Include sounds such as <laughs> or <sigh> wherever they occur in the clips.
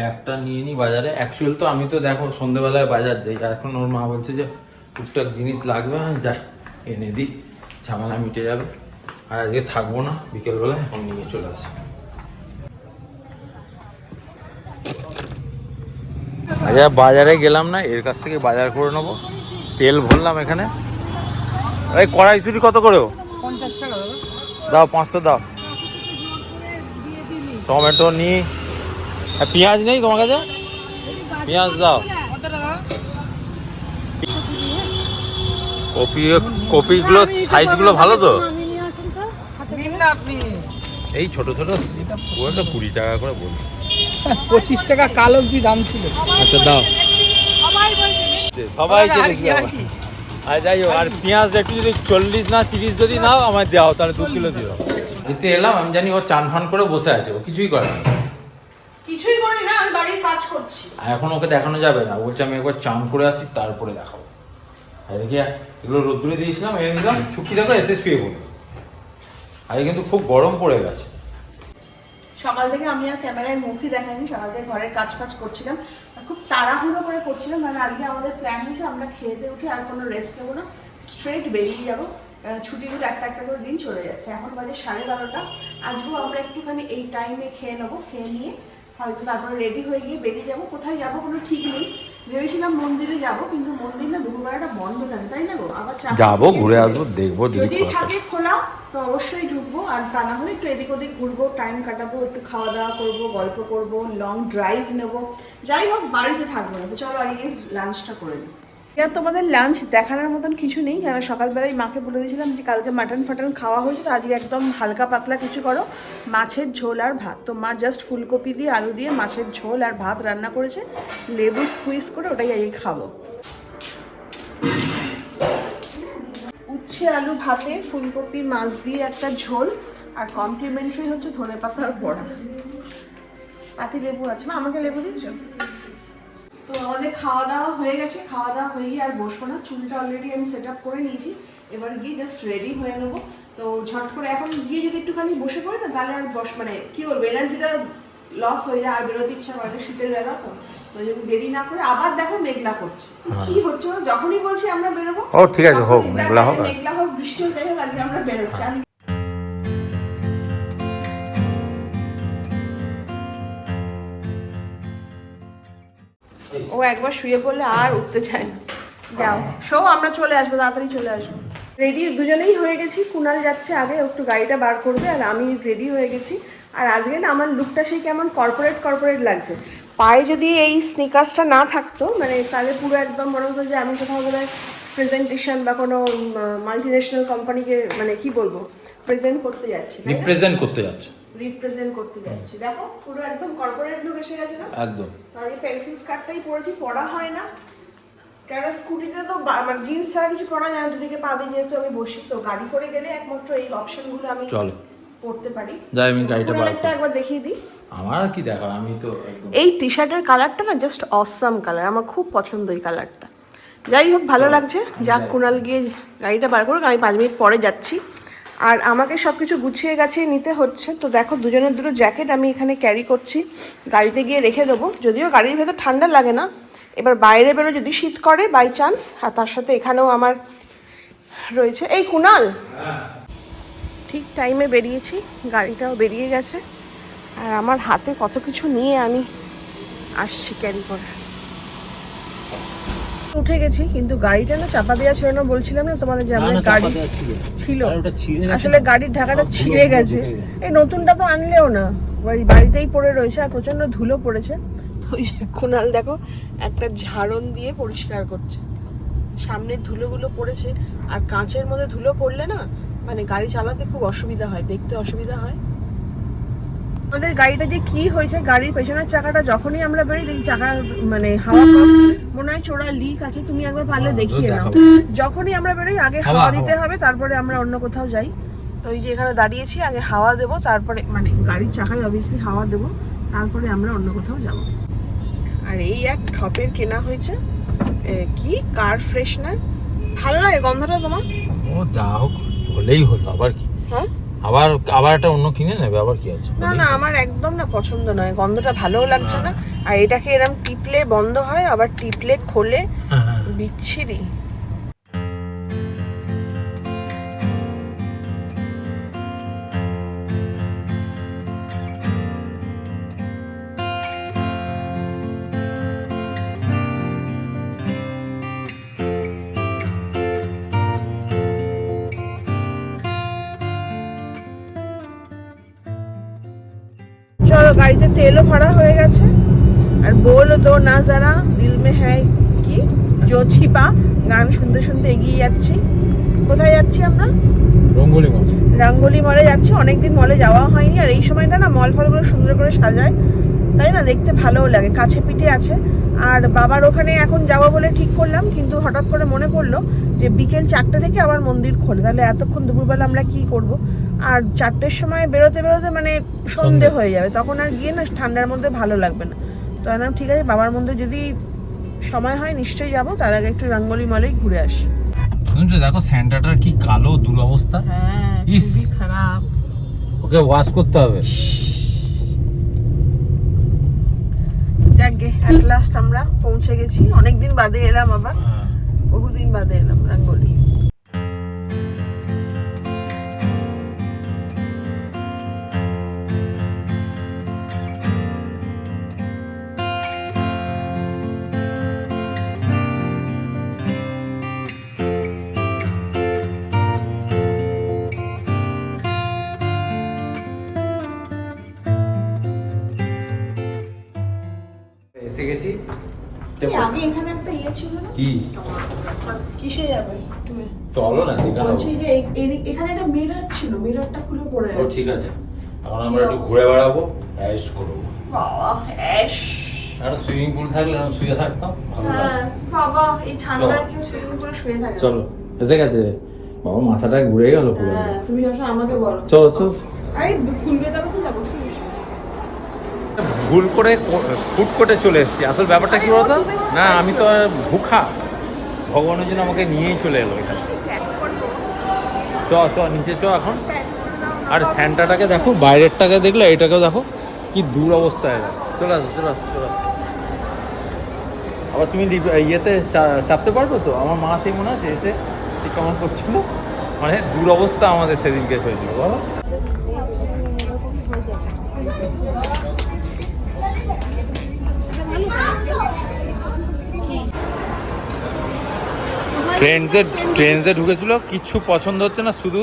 ব্যাগটা নিয়ে নিই বাজারে। অ্যাকচুয়াল তো আমি তো দেখো সন্ধেবেলায় বাজার যাই এখন ওর মা বলছে যে টুকটাক জিনিস লাগবে আমি যাই এনে দিই ঝামেলা মিটে যাবে। আর আজকে থাকব না বিকেলবেলায় এখন নিয়ে চলে আসি। আচ্ছা বাজারে গেলাম না এর কাছ থেকে বাজার করে নেব। তেল ভরলাম এখানে। এই কড়াইশুটি কত করেও পঞ্চাশ টাকা দাও পাঁচশো দাও। টমেটো নি আর পেঁয়াজ নেই তোমার কাছে? পেঁয়াজ দাও। কত টাকা কপি কপিগুলো সাইজগুলো ভালো তো? নিন না আপনি এই ছোট ছোট। ওটা কুড়ি টাকা করে বলি পঁচিশ টাকা কালো কি দাম ছিল। আচ্ছা দাও। সবাই আর কি, আর কি? আর। যাই হোক আর পেঁয়াজ একটু যদি চল্লিশ না তিরিশ যদি নাও আমায় দাও তাহলে দু কিলো দিও। এতে এলাম আমি জানি ও চান ফান করে বসে আছে ও কিছুই করে না। কিছুই করি না আমি বাড়ির কাজ করছি। এখন ওকে দেখানো যাবে না। বলছে আমি একবার চান করে আসি তারপরে দেখাবো। আর এদিকে এগুলো রোদ্দুরে দিয়েছিলাম এনে দিলাম ছুটি দেখো এসে শুয়ে পড়ল। আজকে কিন্তু খুব গরম পড়ে গেছে। সকাল থেকে আমি আর ক্যামেরায় মুখই দেখাইনি সকাল থেকে ঘরের কাজ ফাজ করছিলাম খুব তাড়াহুড়ো করে করছিলাম মানে আজকে আমাদের প্ল্যান হয়েছে আমরা খেতে উঠে আর কোনো রেস্ট নেব না। স্ট্রেট বেরিয়ে যাব কারণ ছুটিগুলো একটা একটা করে দিন চলে যাচ্ছে। এখন বাজে সাড়ে বারোটা আজকেও আমরা একটুখানি এই টাইমে খেয়ে নেব খেয়ে নিয়ে হয়তো তারপরে রেডি হয়ে গিয়ে বেরিয়ে যাব। কোথায় যাব কোনো ঠিক নেই। ভেবেছিলাম মন্দিরে যাব কিন্তু মন্দির না দুপুরবেলাটা বন্ধ থাকে তাই না গো? আবার যাব ঘুরে আসব দেখব যদি। থাকে খোলা তো অবশ্যই ঢুকবো। আর তা না হলে একটু এদিক ওদিক ঘুরবো টাইম কাটাবো একটু খাওয়া দাওয়া করব গল্প করব লং ড্রাইভ নেব। যাই হোক বাড়িতে থাকব না। তো চলো আগে লাঞ্চটা করে নিই আর তোমাদের লাঞ্চ দেখানোর মতন কিছু নেই। কারণ সকালবেলায় মাকে বলে দিয়েছিলাম যে কালকে মাটন ফাটন খাওয়া হয়েছে, তো আজকে একদম হালকা পাতলা কিছু করো। মাছের ঝোল আর ভাত। তো মা জাস্ট ফুলকপি দিয়ে আলু দিয়ে মাছের ঝোল আর ভাত রান্না করেছে। লেবু স্কুইজ করে ওটাই আজকে খাব। উচ্ছে, আলু, ভাতে, ফুলকপি, মাছ দিয়ে একটা ঝোল। আর কমপ্লিমেন্টারি হচ্ছে ধনে পাতার বড়া। পাতি লেবু আছে। মা, আমাকে লেবু দিয়েছ? তো আমাদের খাওয়া দাওয়া হয়ে গেছে খাওয়া দাওয়া হয়ে গিয়ে আর বসবো না। চুলটা অলরেডি আমি সেট আপ করে নিয়েছি। এবার গিয়ে জাস্ট রেডি হয়ে নেব। তো ঝট করে এখন গিয়ে যদি একটুখানি বসে পড়ি না তাহলে আর বস মানে কি বলব এনার্জিটা লস হয়ে যায় আর বেরোতে ইচ্ছা করে শীতের বেলা তো। যদি দেরি না করে আবার দেখো মেঘলা করছে। কি হচ্ছে? যখনই বলছি আমরা বেরোবো ও, ঠিক আছে, হোক, মেঘলা হোক মেঘলা হোক বৃষ্টি হোক আজকে আমরা বেরোচ্ছি। ও একবার শুয়ে পড়লে আর উঠতে চায় না। যাও। শো আমরা চলে আসব তাড়াতাড়ি চলে আসব। রেডি দুজনেই হয়ে গেছি। কুনাল যাচ্ছে আগে একটু গাড়িটা বার করবে আর আমি রেডি হয়ে গেছি। আর আজকে না আমার লুকটা সেই কেমন কর্পোরেট কর্পোরেট লাগছে। পায়ে যদি এই স্নিকার্সটা না থাকতো মানে তাহলে পুরো একদম মনে হতো যে আমি কোথাও বোধহয় প্রেজেন্টেশন বা কোনো মাল্টি ন্যাশনাল কোম্পানিকে মানে কি বলব প্রেজেন্ট করতে যাচ্ছি রিপ্রেজেন্ট করতে যাচ্ছে। রিপ্রেজেন্ট করতে যাচ্ছি। দেখো পুরো একদম কর্পোরেট লুক এসে গেছে না? একদম। তাহলে পেন্সিল স্কার্টটাই পরেছি পরা হয় না। কেন স্কুটিতে তো মানে জিন্স ছাড়া কিছু পরা যায় না দুদিকে পা দিয়ে যেহেতু আমি বসি তো গাড়ি করে গেলে একমাত্র এই অপশনগুলো আমি চলো। পড়তে পারি। যাই আমি গাড়িটা একবার দেখিয়ে দিই। আমার কি দেখো আমি তো এই টি শার্টের কালারটা না জাস্ট অসাম কালার আমার খুব পছন্দ এই কালারটা যাই হোক ভালো লাগছে। যাক কুনাল গিয়ে গাড়িটা বার করুক আমি পাঁচ মিনিট পরে যাচ্ছি। আর আমাকে সব কিছু গুছিয়ে গাছিয়ে নিতে হচ্ছে। তো দেখো, দুজনের দুটো জ্যাকেট আমি এখানে ক্যারি করছি। গাড়িতে গিয়ে রেখে দেবো। যদিও গাড়ির ভেতর ঠান্ডা লাগে না। এবার বাইরে বেরো যদি শীত করে বাই চান্স আর তার সাথে এখানেও আমার রয়েছে। এই কুনাল! ঠিক টাইমে বেরিয়েছি। গাড়িটাও বেরিয়ে গেছে। আর আমার হাতে কত কিছু নিয়ে আমি আসছি ক্যারি করে উঠে গেছি কিন্তু গাড়িটা না চাপা দেওয়া ছিল না বলছিলাম না তোমাদের যে আমাদের গাড়ি ছিল। আসলে গাড়ির ঢাকাটা ছিঁড়ে গেছে। এই নতুনটা তো আনলেও না। বাড়ি বাড়িতেই পড়ে রয়েছে আর প্রচণ্ড ধুলো পড়েছে। তো ওই যে কুনাল দেখো একটা ঝাড়ন দিয়ে পরিষ্কার করছে। সামনের ধুলোগুলো পড়েছে। আর কাঁচের মধ্যে ধুলো পড়লে না মানে গাড়ি চালাতে খুব অসুবিধা হয় দেখতে অসুবিধা হয়। আমাদের গাড়িটা যে কি হয়েছে গাড়ির পেছনের চাকাটা যখনই আমরা বেরোই দেখি চাকা মানে হাওয়া মনে হয় চোরা লিক আছে তুমি একবার পারলে দেখিয়ে নাও। যখনই আমরা বেরোই আগে হাওয়া দিতে হবে তারপরে আমরা অন্য কোথাও যাই। তো এই যে এখানে দাঁড়িয়েছি আগে হাওয়া দেবো তারপরে মানে গাড়ির চাকায় অবভিয়াসলি হাওয়া দেবো তারপরে আমরা অন্য কোথাও যাব। আর এই এক ঠপের কেনা হয়েছে কি? কার ফ্রেশনার ভালো লাগে গন্ধটা তোমার? ও যা হোক হলেই হলো আবার কি? হ্যাঁ? আবার আবার একটা অন্য কিনে নেবে আবার কি আছে? না না আমার একদম না পছন্দ নয়। গন্ধটা ভালোও লাগছে না। আর এটাকে এরম টিপলে বন্ধ হয় আবার টিপলে খোলে হ্যাঁ, হ্যাঁ। বিচ্ছিরি। তেলও ভরা হয়ে গেছে। আর বলো তো না যারা দিল মে হ্যায় কি? জো ছিপা গান শুনতে শুনতে এগিয়ে যাচ্ছি। কোথায় যাচ্ছি আমরা? রঙ্গলি রাঙ্গলি মলে যাচ্ছি। অনেকদিন মলে যাওয়া হয়নি। আর এই সময়টা না মল ফলগুলো সুন্দর করে সাজায়। তাই না? দেখতে ভালোও লাগে। কাছে পিঠে আছে। আর বাবার ওখানে এখন যাব বলে ঠিক করলাম কিন্তু হঠাৎ করে মনে পড়ল যে বিকেল চারটে থেকে আবার মন্দির খোলে। তাহলে এতক্ষণ দুপুরবেলা আমরা কি করব? আর চারটের সময় বেরোতে বেরোতে মানে সন্ধে। হয়ে যাবে তখন আর গিয়ে না ঠান্ডার মধ্যে ভালো লাগবে না। তো আমি ঠিক আছে বাবার মন্দির যদি সময় হয় নিশ্চয়ই যাব তার আগে একটু রাঙ্গলি মলেই ঘুরে আসি। দেখো স্যান্টাটার কি কালো দুরবস্থা? হ্যাঁ খারাপ। ওকে ওয়াশ করতে হবে। যাকে অ্যাট লাস্ট আমরা পৌঁছে গেছি। অনেকদিন বাদে এলাম আবার। বহুদিন বাদে এলাম রাঙ্গলি। এসে গেছি। আগে এখানে একটা ইয়ে ছিল না? কি? কিসে যাবে তুমি? চলো না দেখা বলছি যে এই- এই- এখানে একটা মিরর ছিল মিররটা খুলে পড়ে ও ঠিক আছে। এখন আমরা একটু ঘুরে বেড়াবো অ্যাশ করব। বাবা অ্যাশ। একটা সুইমিং পুল থাকলে আমি শুয়ে থাকতাম হ্যাঁ বাবা এই ঠান্ডায় চলো। কেউ সুইমিং পুলে শুয়ে থাকে চলো এসে গেছে। বাবা মাথাটা ঘুরে গেল পুরো। হ্যাঁ তুমি আমাকে বলো। চলো চলো। আরে খুলবে তবে তো যাব? ভুল করে ফুট কোর্টে চলে এসেছি। আসল ব্যাপারটা কি বলতো? না আমি তো। আর ভুখা। ভগবানের জন্য আমাকে নিয়েই চলে এলো এখানে। চ চ নিচে চ এখন। আর স্যান্টাটাকে দেখো বাইরেরটাকে দেখলে এটাকেও দেখো কি দূর অবস্থায় চলে আসো চলে আসো চলে আসো। আবার তুমি ইয়েতে চাপতে পারবে তো? আমার মা সেই মনে আছে এসে সে কেমন করছিল। মানে দূর অবস্থা আমাদের সেদিনকে হয়েছিল বলো। ট্রেন্সে ট্রেন্সে ঢুকেছিল কিচ্ছু পছন্দ হচ্ছে না শুধু?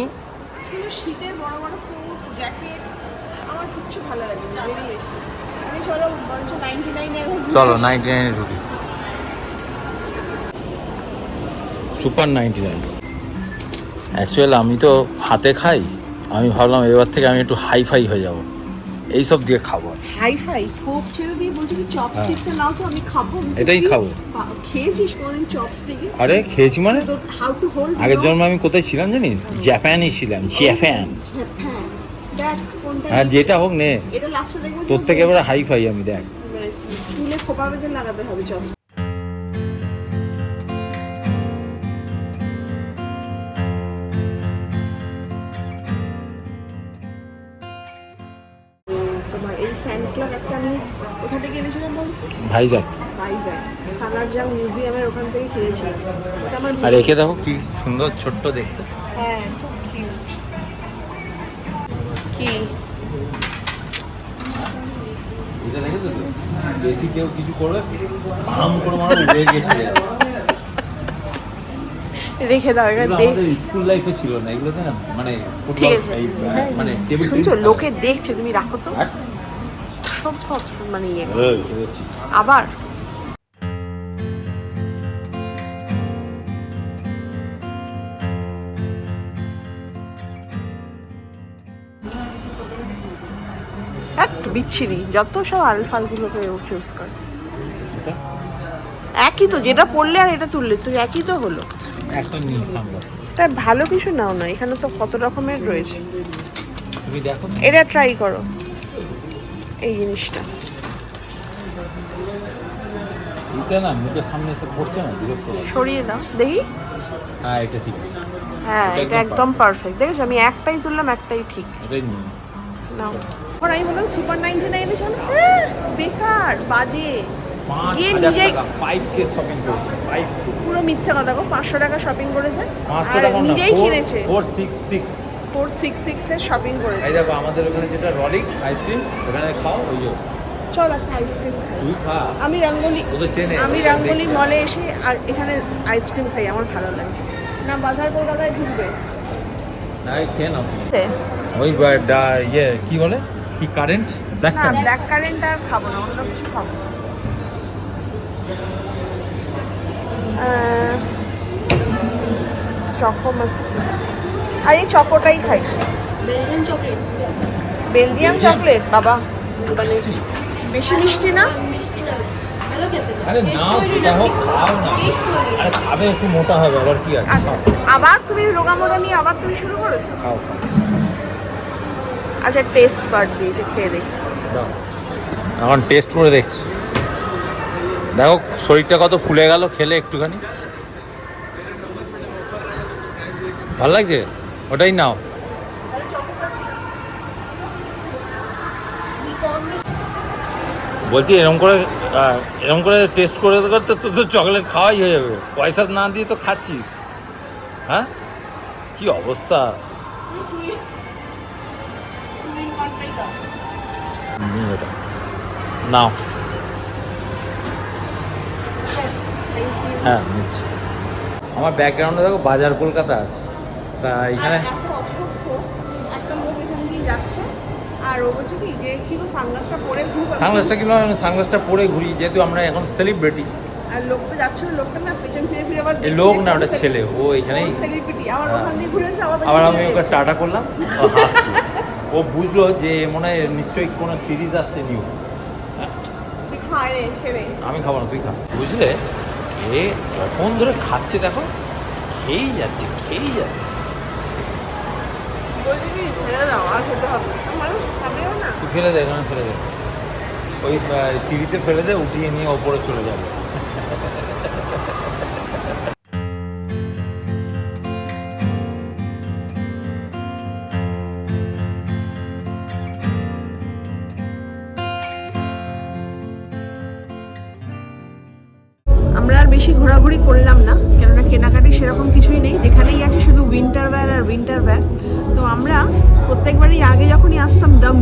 শুধু শীতের বড় বড় কোট জ্যাকেট আমার কিচ্ছু ভালো লাগে না আমি চলো বরঞ্চ নাইনটি নাইনে চলো নাইনটি নাইনে ঢুকি। সুপার নাইনটি নাইন অ্যাকচুয়ালি আমি তো হাতে খাই আমি ভাবলাম এবার থেকে আমি একটু হাই ফাই হয়ে যাব। এইসব দিয়ে খাব। হাই ফাই ফোক ছেড়ে দিয়ে বলছি কি চপস্টিকটা নাও তো আমি খাব। এটাই খাব। খেয়েছিস কোনদিন চপস্টিক আরে খেয়েছি মানে? তো হাউ টু হোল্ড আগের জন্ম আমি কোথায় ছিলাম জানিস? জাপানে ছিলাম জাপান হ্যাঁ হ্যাঁ যেটা হোক নে। তোর থেকে এবারে হাই ফাই আমি দেখ। তুলে খোপা বেঁধে লাগাতে হবে চপস্টিক কিনেছিলাম ভাইজাক সালারজাং মিউজিয়ামের ওখান থেকে কিনেছিলাম। আর একে দেখো কি সুন্দর ছোট্ট দেখতে। হ্যাঁ খুব কিউট কি? এটা দেখেছ তো? বেশি কেউ কিছু করে মানে উড়ে রেখে দাও এবার দেখ আমাদের স্কুল লাইফে ছিল না এগুলোতে না মানে ফুটবল ঠিক আছে। মানে টেবিল শুনছো? লোকে দেখছে তুমি রাখো তো। আর মানে ইয়ে। দেখছিস? আবার? বিচ্ছিরি যত সব আলফালগুলোকে চুজ কর। একই তো যেটা পড়লে আর এটা তুললে তো একই তো হলো। তাই ভালো কিছু নাও না এখানে তো কত রকমের রয়েছে। দেখো। এটা ট্রাই করো। এই জিনিসটা। এটা না মুখের সামনে এসে পড়ছে না বিরক্ত সরিয়ে দাও দেখি। হ্যাঁ এটা ঠিক আছে। হ্যাঁ এটা একদম পারফেক্ট দেখেছ আমি একটাই তুললাম একটাই ঠিক। এটাই নিয়ে নাও। এখন আমি বললাম সুপার নাইনটি নাইনে চলো বেকার বাজে। গিয়ে শপিং করেছে ফাইভ পুরো মিথ্যে কথা গো পাঁচশো টাকা শপিং করেছে পাঁচশো আর নিজেই কিনেছে। Four six six four six six shopping করেছে। এই দেখো আমাদের ওখানে যেটা রলিক আইসক্রিম ওখানে খাও ওই যে চল একটা আইসক্রিম তুই খা। আমি রঙ্গলি আমি রঙ্গলি মলে এসে আর এখানে আইসক্রিম খাই আমার ভালো লাগে। না বাজার কলকাতায় ঢুকবে। এই খেয়ে নাও। ওই ইয়ে কি বলে? কি কারেন্ট ব্ল্যাক না কারেন্ট ব্ল্যাক কারেন্ট আর খাব না অন্য কিছু খাব। চকো মাস্তি আর এই চকোটাই খাই বেলজিয়ান চকলেট। বেলজিয়াম চকলেট বাবা। মানে বেশি মিষ্টি না? না আরে নাও যেটা হোক খাও না। আরে খাবে একটু মোটা হবে আবার কি আছে? আচ্ছা আবার তুমি রোগা মোটা নিয়ে আবার তুমি শুরু করেছ? খাও আচ্ছা টেস্ট পার্ট দিয়েছে খেয়ে দেখি। এখন টেস্ট করে দেখছি। দেখো শরীরটা কত ফুলে গেল খেলে একটুখানি। ভালো লাগছে? ওটাই নাও। বলছি এরকম করে এরকম করে টেস্ট করে করতে তো তো চকলেট খাওয়াই হয়ে যাবে। পয়সা না দিয়ে তো খাচ্ছিস। হ্যাঁ? কি অবস্থা? নাও। হ্যাঁ আমার ব্যাকগ্রাউন্ডে দেখো বাজার কলকাতা আছে। তা এখানে আর এত অসভ্য একটা লোক এখান দিয়ে যাচ্ছে আর ও বলছে কি যে কি সানগ্লাসটা পরে সানগ্লাসটা কিনলাম সানগ্লাসটা পরে ঘুরি যেহেতু আমরা এখন সেলিব্রিটি আর লোকটা যাচ্ছিল লোকটা না পেছন ফিরে ফিরে আবার এই লোক না ওটা ছেলে ও এখানেই। সেলিব্রিটি আবার হ্যাঁ। ওখান দিয়ে ঘুরেছে আবার আবার আমি ওকে। টাটা করলাম ও হাসলো ও বুঝলো যে মনে হয় নিশ্চয়ই কোনো সিরিজ আসছে নিউ আমি খাব না তুই খা। বুঝলে? এ কখন ধরে খাচ্ছে দেখো? খেয়েই যাচ্ছে খেয়েই যাচ্ছে। কি ফেলে দাও আর খেতে হবে মানুষ খাবেও না। ফেলে দেয় এখানে ফেলে দেয় ওই সিঁড়িতে ফেলে দেয় উঠিয়ে নিয়ে ওপরে চলে যাবে।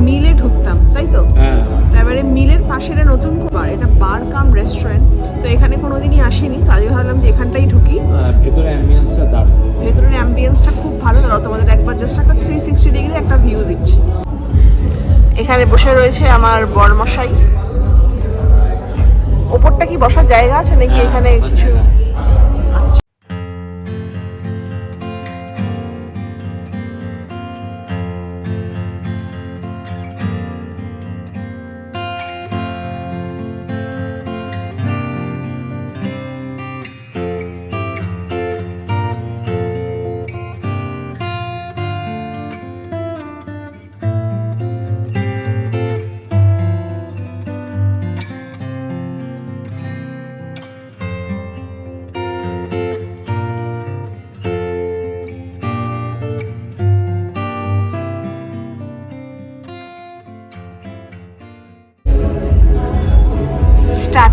মিলে ঢুকতাম তাই তো? হ্যাঁ। এবারে মিলের পাশে একটা নতুন বার এটা বার কাম রেস্টুরেন্ট। তো এখানে কোনোদিনই আসিনি তো আজকে ভাবলাম যে এখানটাই ঢুকি। ভেতরে অ্যাম্বিয়েন্সটা দারুণ। ভেতরের অ্যাম্বিয়েন্সটা খুব ভালো দাঁড়াও তোমাদের একবার জাস্ট একটা থ্রি সিক্সটি ডিগ্রি একটা ভিউ দিচ্ছি। এখানে বসে রয়েছে আমার বরমশাই। ওপরটা কি বসার জায়গা আছে নাকি এখানে কিছু?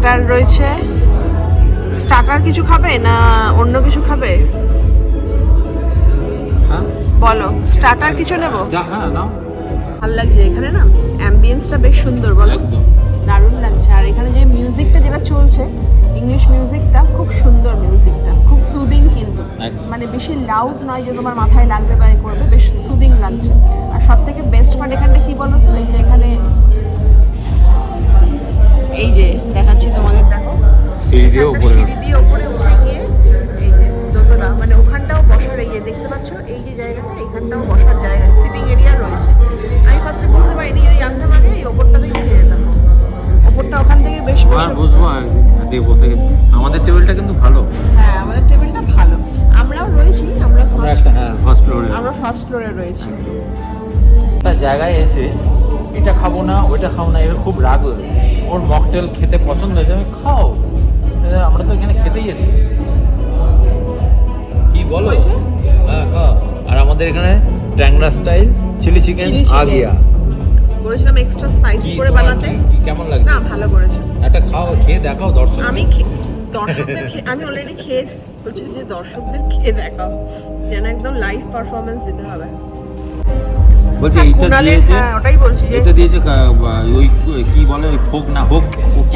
স্টার্টার রয়েছে। স্টার্টার কিছু খাবে না অন্য কিছু খাবে? হ্যাঁ? বলো স্টার্টার কিছু নেব? হ্যাঁ ভালো লাগছে এখানে না? অ্যাম্বিয়েন্সটা বেশ সুন্দর বলো। দারুণ লাগছে। আর এখানে যে মিউজিকটা যেটা চলছে ইংলিশ মিউজিকটা খুব সুন্দর মিউজিকটা খুব সুদিং কিন্তু। মানে বেশি লাউড নয় যে তোমার মাথায় লাগবে বা করবে বেশ সুদিং লাগছে। আর সব থেকে বেস্ট পার্ট এখানটা কি বলো তো? এই যে এখানে এই যে দেখাচ্ছি তোমাদের দেখো। সিঁড়ি দিয়ে উপরে সিঁড়ি দিয়ে উপরে উঠে গিয়ে এই যে দোতলা মানে ওখানটাও বসার এই দেখতে পাচ্ছ এই যে জায়গাটা এখানটাও বসার জায়গা সিটিং এরিয়া রয়েছে। আমি ফার্স্টে বুঝতে পারিনি যদি জানতাম আগে এই ওপরটাতে উঠে যেতাম। ওপরটা ওখান থেকে বেশ আর বেশ- বুঝব হাতে বসে গেছে। আমাদের টেবিলটা কিন্তু ভালো। হ্যাঁ আমাদের টেবিলটা ভালো। আমরাও রয়েছি আমরা ফার্স্ট হ্যাঁ ফার্স্ট ফ্লোরে আমরা ফার্স্ট ফ্লোরে রয়েছি। একটা জায়গায় এসে এটা খাব না ওইটা খাব না এর খুব রাগ হয়ে। ওর মকটেল খেতে পছন্দ হয়েছে আমি খাও। আমরা তো এখানে খেতেই এসেছি। কি বলো? হয়েছে? হ্যাঁ আর আমাদের এখানে ট্যাংরা স্টাইল চিলি চিকেন আগিয়া। বলেছিলাম এক্সট্রা স্পাইসি করে বানাতে। কেমন লাগছে? না ভালো করেছে। একটা খাও খেয়ে দেখাও দর্শক আমি দর্শকদের আমি অলরেডি খেয়েছি। বলছি যে দর্শকদের খেয়ে দেখাও। যেন একদম লাইভ পারফরমেন্স দিতে হবে। বলছি হ্যাঁ, এইটা দিয়েছে হ্যাঁ, ওটাই বলছি যে এটা দিয়েছে ওই কি বলে ওই ফোক না হোক?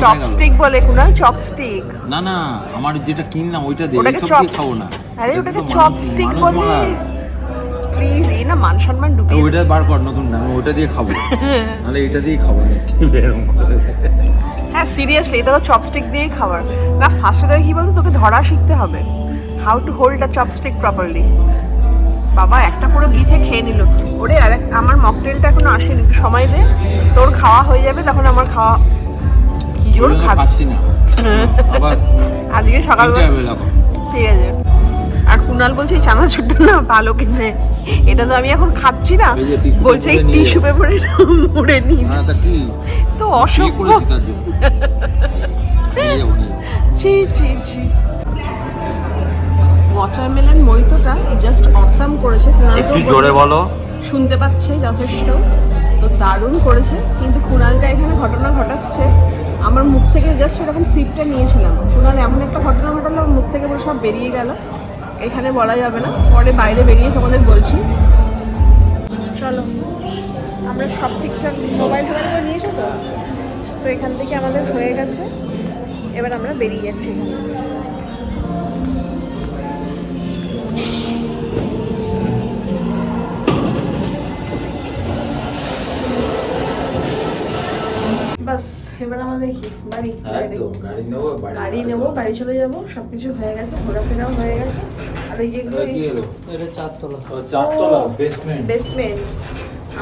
চপস্টিক বলে কুনাল চপস্টিক। না না আমার যেটা কিনলাম ওইটা দিয়ে ওটাকে চপ খাব না। আরে ওটাকে চপস্টিক বলে প্লিজ এই না মান সম্মান ডুবিয়ে ওইটা বার কর নতুন না ওইটা দিয়ে খাব। <laughs> নাহলে এটা দিয়ে খাব হ্যাঁ সিরিয়াসলি এটা তো চপস্টিক দিয়েই খাবার। না ফার্স্টে তোকে কি বলতো তোকে ধরা শিখতে হবে। How to hold a chopstick properly বাবা একটা পুরো গিথে খেয়ে নিল। ওরে আর আমার মকটেলটা এখনও আসেনি একটু সময় দে। তোর খাওয়া হয়ে যাবে তখন আমার খাওয়া কি জোর খাচ্ছি না। আবার <laughs> আজকে সকালবেলা ঠিক আছে। আর কুনাল বলছে এই চানাচুরটা না ভালো কিনে। এটা তো আমি এখন খাচ্ছি না। বলছে এই টিস্যু পেপারে মুড়ে নিই না তা কি? তো অসভ্য। ছি ছি ছি। ওয়াটারমেলন মইতোটা জাস্ট অসাম করেছে। একটু জোরে বলো। শুনতে পাচ্ছে যথেষ্ট। তো দারুণ করেছে। কিন্তু কুণালটা এখানে ঘটনা ঘটাচ্ছে। আমার মুখ থেকে জাস্ট এরকম সিপটা নিয়েছিলাম। কুণাল, এমন একটা ঘটনা ঘটালো, আমার মুখ থেকে পুরো সব বেরিয়ে গেল। এখানে বলা যাবে না। পরে বাইরে বেরিয়ে তোমাদের বলছি। চলো, আমরা সব ঠিকঠাক মোবাইল করে নিয়েছো তো? তো এখান থেকে আমাদের হয়ে গেছে। এবার আমরা বেরিয়ে যাচ্ছি। এবার আমাদের কি? বাড়ি? একদম গাড়ি নেব বাড়ি গাড়ি নেব বাড়ি চলে যাব সবকিছু হয়ে গেছে ঘোরাফেরাও হয়ে গেছে। আর যেগুলো এটা কি এলো এটা চারতলা। ও চারতলা বেসমেন্ট বেসমেন্ট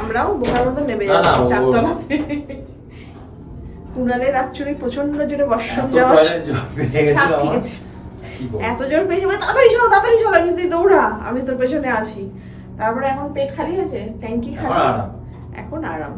আমরাও বোকার মতো নেমে যাচ্ছি কুণালের অ্যাকচুয়ালি প্রচণ্ড জোরে বর্ষণ যাওয়া ঠিক আছে। এত জোর পেয়েছে তাড়াতাড়ি চলো তাড়াতাড়ি চলো আমি তুই দৌড়া আমি তোর পেছনে আছি। তারপরে এখন পেট খালি হয়েছে? ট্যাঙ্কি এখন খালি? আরাম। এখন আরাম।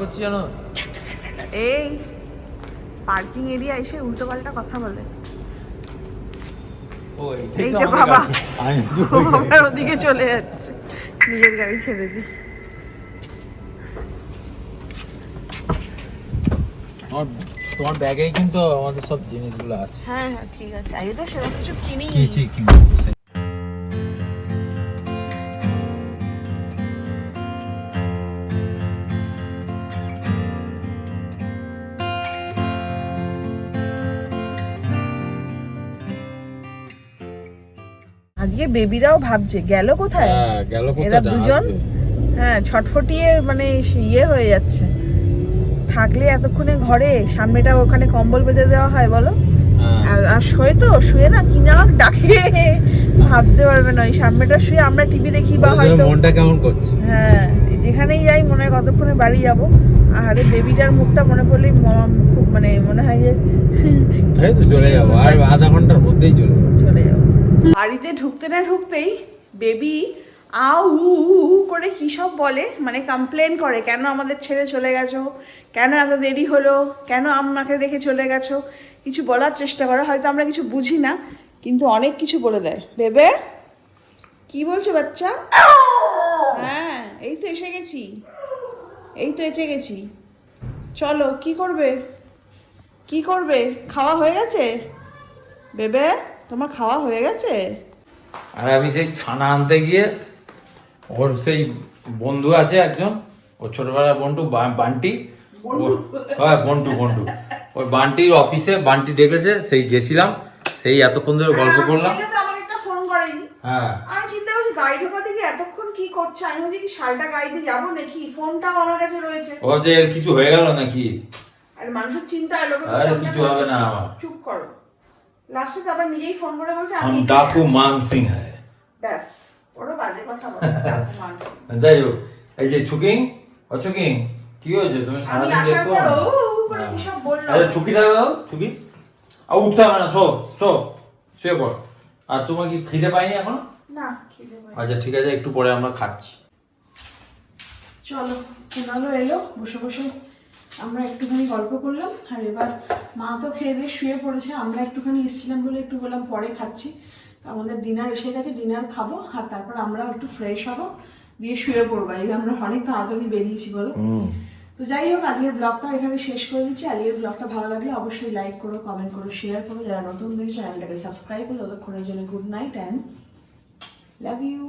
করছি জানো? এই পার্কিং এরিয়া এসে উল্টো পাল্টা কথা বলে। এই যে বাবা। আমার ওদিকে চলে যাচ্ছে। নিজের গাড়ি ছেড়ে দি। আমার তোমার ব্যাগেই কিন্তু আমাদের সব জিনিসগুলো আছে। হ্যাঁ হ্যাঁ ঠিক আছে। আমি তো সেরকম কিছু কিনি আজকে বেবিরাও ভাবছে গেল কোথায়? হ্যাঁ এরা দুজন? হ্যাঁ ছটফটিয়ে মানে ইয়ে হয়ে যাচ্ছে। থাকলে এতক্ষণে ঘরে সামনেটা ওখানে কম্বল বেঁধে দেওয়া হয় বলো? হ্যাঁ। আর শুয়ে তো শুয়ে না কি নাক ডাকে? ভাবতে পারবে না ওই সামনেটা শুয়ে আমরা টিভি দেখি বা হয়তো। মনটা কেমন করছে? হ্যাঁ যেখানেই যাই মনে হয় কতক্ষণে বাড়ি যাব? আরে বেবিটার মুখটা মনে পড়লেই খুব মানে মনে হয় যে চলে যাব আর আধা ঘণ্টার মধ্যেই চলে চলে যাব। বাড়িতে ঢুকতে না ঢুকতেই বেবি আউ করে কী সব বলে? মানে কমপ্লেন করে, কেন আমাদের ছেড়ে চলে গেছো? কেন এত দেরি হলো? কেন আমাকে রেখে চলে গেছো? কিছু বলার চেষ্টা করে, হয়তো আমরা কিছু বুঝি না, কিন্তু অনেক কিছু বলে দেয়। বেবে, কি বলছো বাচ্চা? হ্যাঁ এই তো এসে গেছি। এই তো এসে গেছি। চলো, কি করবে? কি করবে? খাওয়া হয়ে গেছে? বেবে? তোমার খাওয়া হয়ে গেছে? আর আমি সেই ছানা আনতে গিয়ে ওর সেই বন্ধু আছে একজন ওর ছোটবেলার বন্ধু বা- বান্টি। হ্যাঁ বন্টু বন্টু ওই বান্টির অফিসে বান্টি ডেকেছে সেই গেছিলাম সেই এতক্ষণ ধরে গল্প করলাম। ফোন করেনি? হ্যাঁ। আমি চিন্তা করছি গাড়ি এতক্ষণ কি করছে? আমি ভাবছি কি শালটা গাড়িতে যাব নাকি? ফোনটাও আমার কাছে রয়েছে। ও যে এর কিছু হয়ে গেল নাকি? আর মানুষের চিন্তা এলো আরে কিছু হবে না। চুপ করো। লাস্টে তো আবার নিজেই ফোন করে বলছে আমি ডাকু হ্যায় ব্যাস ওরও বাজে কথা বলে ডাকু যাই হোক এই যে কি হয়েছে? তুমি সারাদিন আচ্ছা, দাও আর উঠতে হবে না শো শো শুয়ে পড়। আর তোমার কি খিদে পাইনি এখন? না আচ্ছা ঠিক আছে একটু পরে আমরা খাচ্ছি। চলো এলো বসে বসে। আমরা একটুখানি গল্প করলাম আর এবার মা তো খেয়ে দিয়ে শুয়ে পড়েছে আমরা একটুখানি এসেছিলাম বলে একটু বললাম পরে খাচ্ছি। তো আমাদের ডিনার এসে গেছে ডিনার খাব আর তারপর আমরা একটু ফ্রেশ হব দিয়ে শুয়ে পড়ব। এই আমরা অনেক তাড়াতাড়ি বেরিয়েছি বলো। তো যাই হোক আজকের ব্লগটা এখানে শেষ করে দিচ্ছি। আজকের ব্লগটা ভালো লাগলে অবশ্যই লাইক করো কমেন্ট করো শেয়ার করো। যারা নতুন দেখে চ্যানেলটাকে সাবস্ক্রাইব করো। ততক্ষণের জন্য good night and love you